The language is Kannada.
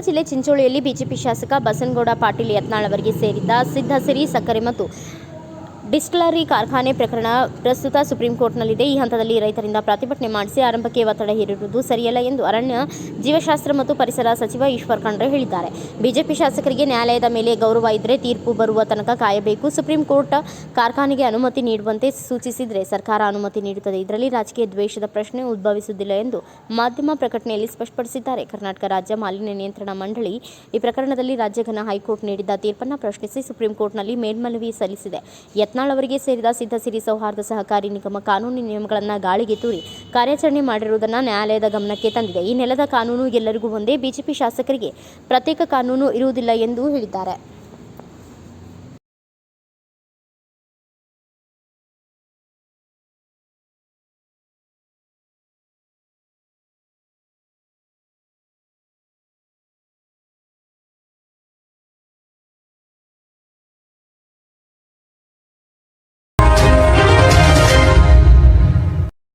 ಜಿಲ್ಲೆ ಚಿಂಚೋಳಿಯಲ್ಲಿ ಬಿಜೆಪಿ ಶಾಸಕ ಬಸನಗೌಡ ಪಾಟೀಲ್ ಯತ್ನಾಳ್ ಅವರಿಗೆ ಸೇರಿದ್ದ ಸಿದ್ಧಸಿರಿ ಸಕ್ಕರೆ ಮತ್ತು ಡಿಸ್ಟಿಲರಿ ಕಾರ್ಖಾನೆ ಪ್ರಕರಣ ಪ್ರಸ್ತುತ ಸುಪ್ರೀಂ ಕೋರ್ಟ್ನಲ್ಲಿದೆ. ಈ ಹಂತದಲ್ಲಿ ರೈತರಿಂದ ಪ್ರತಿಭಟನೆ ಮಾಡಿಸಿ ಆರಂಭಕ್ಕೆ ಒತ್ತಡ ಹೇರಿರುವುದು ಸರಿಯಲ್ಲ ಎಂದು ಅರಣ್ಯ, ಜೀವಶಾಸ್ತ್ರ ಮತ್ತು ಪರಿಸರ ಸಚಿವ ಈಶ್ವರ್ ಖಂಡ್ರೆ ಹೇಳಿದ್ದಾರೆ. ಬಿಜೆಪಿ ಶಾಸಕರಿಗೆ ನ್ಯಾಯಾಲಯದ ಮೇಲೆ ಗೌರವ ಇದ್ದರೆ ತೀರ್ಪು ಬರುವ ತನಕ ಕಾಯಬೇಕು. ಸುಪ್ರೀಂ ಕೋರ್ಟ್ ಕಾರ್ಖಾನೆಗೆ ಅನುಮತಿ ನೀಡುವಂತೆ ಸೂಚಿಸಿದರೆ ಸರ್ಕಾರ ಅನುಮತಿ ನೀಡುತ್ತದೆ. ಇದರಲ್ಲಿ ರಾಜಕೀಯ ದ್ವೇಷದ ಪ್ರಶ್ನೆ ಉದ್ಭವಿಸುವುದಿಲ್ಲ ಎಂದು ಮಾಧ್ಯಮ ಪ್ರಕಟಣೆಯಲ್ಲಿ ಸ್ಪಷ್ಟಪಡಿಸಿದ್ದಾರೆ. ಕರ್ನಾಟಕ ರಾಜ್ಯ ಮಾಲಿನ್ಯ ನಿಯಂತ್ರಣ ಮಂಡಳಿ ಈ ಪ್ರಕರಣದಲ್ಲಿ ರಾಜ್ಯ ಘನ ಹೈಕೋರ್ಟ್ ನೀಡಿದ್ದ ತೀರ್ಪನ್ನು ಪ್ರಶ್ನಿಸಿ ಸುಪ್ರೀಂ ಕೋರ್ಟ್ನಲ್ಲಿ ಮೇಲ್ಮನವಿ ಸಲ್ಲಿಸಿದೆ. ಯತ್ನಾಳ್ ಅವರಿಗೆ ಸೇರಿದ ಸಿದ್ಧಸಿರಿ ಸೌಹಾರ್ದ ಸಹಕಾರಿ ನಿಗಮ ಕಾನೂನು ನಿಯಮಗಳನ್ನು ಗಾಳಿಗೆ ತೂರಿ ಕಾರ್ಯಾಚರಣೆ ಮಾಡಿರುವುದನ್ನು ನ್ಯಾಯಾಲಯದ ಗಮನಕ್ಕೆ ತಂದಿದೆ. ಈ ನೆಲದ ಕಾನೂನು ಎಲ್ಲರಿಗೂ ಒಂದೇ. ಬಿಜೆಪಿ ಶಾಸಕರಿಗೆ ಪ್ರತ್ಯೇಕ ಕಾನೂನು ಇರುವುದಿಲ್ಲ ಎಂದು ಹೇಳಿದ್ದಾರೆ.